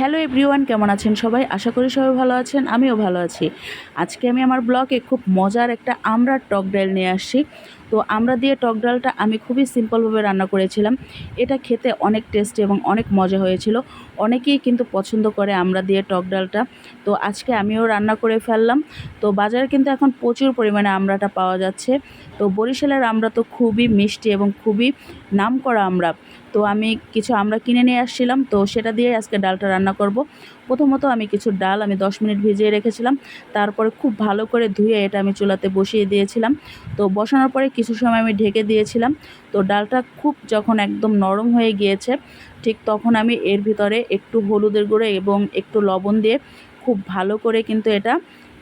Hello everyone, কেমন আছেন সবাই? আশা করি সবাই ভালো আছেন, আমিও ভালো আছি। আজকে আমি আমার ব্লগে খুব মজার একটা আমরা টক ডাইল নিয়ে আসছি। তো আমরা দিয়ে টক ডালটা আমি খুবই সিম্পলভাবে রান্না করেছিলাম। এটা খেতে অনেক টেস্টি এবং অনেক মজা হয়েছিল। অনেকেই কিন্তু পছন্দ করে আমরা দিয়ে টক ডালটা। তো আজকে আমিও রান্না করে ফেললাম। তো বাজারে কিন্তু এখন প্রচুর পরিমাণে আমড়াটা পাওয়া যাচ্ছে। তো বরিশালের আমরা তো খুবই মিষ্টি এবং খুবই নাম করা আমরা। তো আমি কিছু আমরা কিনে নিয়ে আসছিলাম। তো সেটা দিয়ে আজকে ডালটা রান্না করব। প্রথমত আমি কিছু ডাল আমি 10 মিনিট ভিজিয়ে রেখেছিলাম। তারপরে খুব ভালো করে ধুয়ে এটা আমি চুলাতে বসিয়ে দিয়েছিলাম। তো বসানোর পরে কিছু সময় আমি ঢেকে দিয়েছিলাম। তো ডালটা খুব যখন একদম নরম হয়ে গিয়েছে, ঠিক তখন আমি এর ভিতরে একটু হলুদের গুঁড়ো এবং একটু লবণ দিয়ে খুব ভালো করে কিন্তু এটা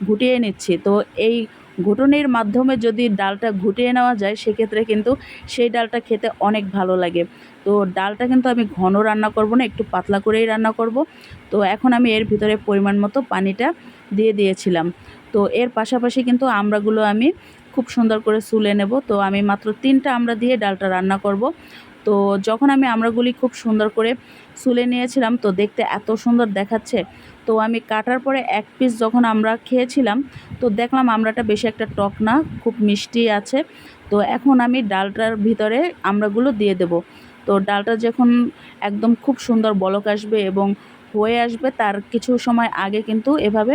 ঘুটিয়ে নিচ্ছি। তো এই ঘুটনির মাধ্যমে যদি ডালটা ঘুটিয়ে নেওয়া যায়, সেক্ষেত্রে কিন্তু সেই ডালটা খেতে অনেক ভালো লাগে। তো ডালটা কিন্তু আমি ঘন রান্না করব না, একটু পাতলা করেই রান্না করব। তো এখন আমি এর ভিতরে পরিমাণ মতো পানিটা দিয়ে দিয়েছিলাম। তো এর পাশাপাশি কিন্তু আমড়াগুলো আমি খুব সুন্দর করে সুলে নেব। তো আমি মাত্র তিনটা আমড়া দিয়ে ডালটা রান্না করব। তো যখন আমি আমরাগুলি খুব সুন্দর করে সুলে নিয়েছিলাম, তো দেখতে এত সুন্দর দেখাচ্ছে। তো আমি কাটার পরে এক পিস যখন আমরা খেয়েছিলাম, তো দেখলাম আমরাটা বেশি একটা টক না, খুব মিষ্টি আছে। তো এখন আমি ডালটার ভিতরে আমরাগুলো দিয়ে দেব। তো ডালটা যখন একদম খুব সুন্দর বলক আসবে এবং হয়ে আসবে, তার কিছু সময় আগে কিন্তু এভাবে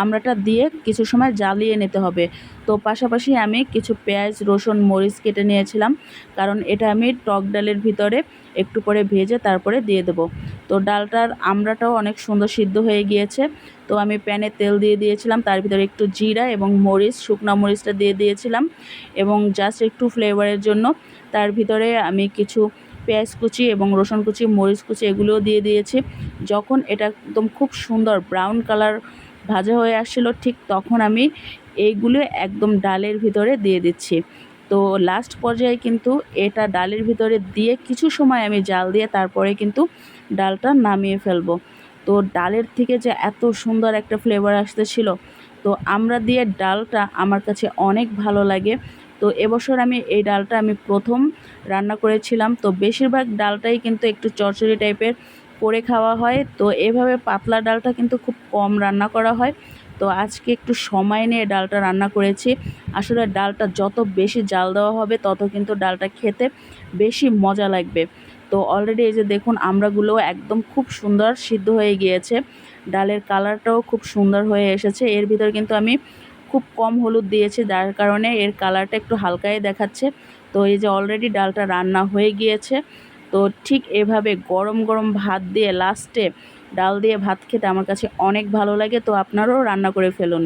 আমড়াটা দিয়ে কিছু সময় জ্বালিয়ে নিতে হবে। তো পাশাপাশি আমি কিছু পেঁয়াজ, রসুন, মরিচ কেটে নিয়েছিলাম, কারণ এটা আমি টক ডালের ভিতরে একটু পরে ভেজে তারপরে দিয়ে দেবো। তো ডালটার আমড়াটাও অনেক সুন্দর সিদ্ধ হয়ে গিয়েছে। তো আমি প্যানে তেল দিয়ে দিয়েছিলাম, তার ভিতরে একটু জিরা এবং মরিচ, শুকনো মরিচটা দিয়ে দিয়েছিলাম এবং জাস্ট একটু ফ্লেভারের জন্য, তার ভিতরে আমি কিছু পেঁয়াজ কুচি এবং রসুন কুচি, মরিচ কুচি এগুলোও দিয়ে দিয়েছি। যখন এটা একদম খুব সুন্দর ব্রাউন কালার ভাজা হয়ে আসছিল, ঠিক তখন আমি এইগুলো একদম ডালের ভিতরে দিয়ে দিচ্ছি। তো লাস্ট পর্যায়ে কিন্তু এটা ডালের ভিতরে দিয়ে কিছু সময় আমি জাল দিয়ে তারপরে কিন্তু ডালটা নামিয়ে ফেলব। তো ডালের থেকে যে এত সুন্দর একটা ফ্লেভার আসতেছিল, তো আমরা দিয়ে ডালটা আমার কাছে অনেক ভালো লাগে। তো এবছর আমি এই ডালটা আমি প্রথম রান্না করেছিলাম। তো বেশিরভাগ ডালটাই কিন্তু একটু চরচড়ি টাইপের করে খাওয়া হয়। তো এভাবে পাতলা ডালটা কিন্তু খুব কম রান্না করা হয়। তো আজকে একটু সময় নিয়ে ডালটা রান্না করেছি। আসলে ডালটা যত বেশি জাল দেওয়া হবে, তত কিন্তু ডালটা খেতে বেশি মজা লাগবে। তো অলরেডি এই যে দেখুন, আমড়াগুলো একদম খুব সুন্দর সিদ্ধ হয়ে গিয়েছে। ডালের কালারটাও খুব সুন্দর হয়ে এসেছে। এর ভিতর কিন্তু আমি খুব কম হলুদ দিয়েছে, যার কারণে এর কালারটা একটু হালকাই দেখাচ্ছে। তো এই যে অলরেডি ডালটা রান্না হয়ে গিয়েছে, তো ঠিক এভাবে গরম গরম ভাত দিয়ে লাস্টে ডাল দিয়ে ভাত খেতে আমার কাছে অনেক ভালো লাগে, তো আপনারাও রান্না করে ফেলুন।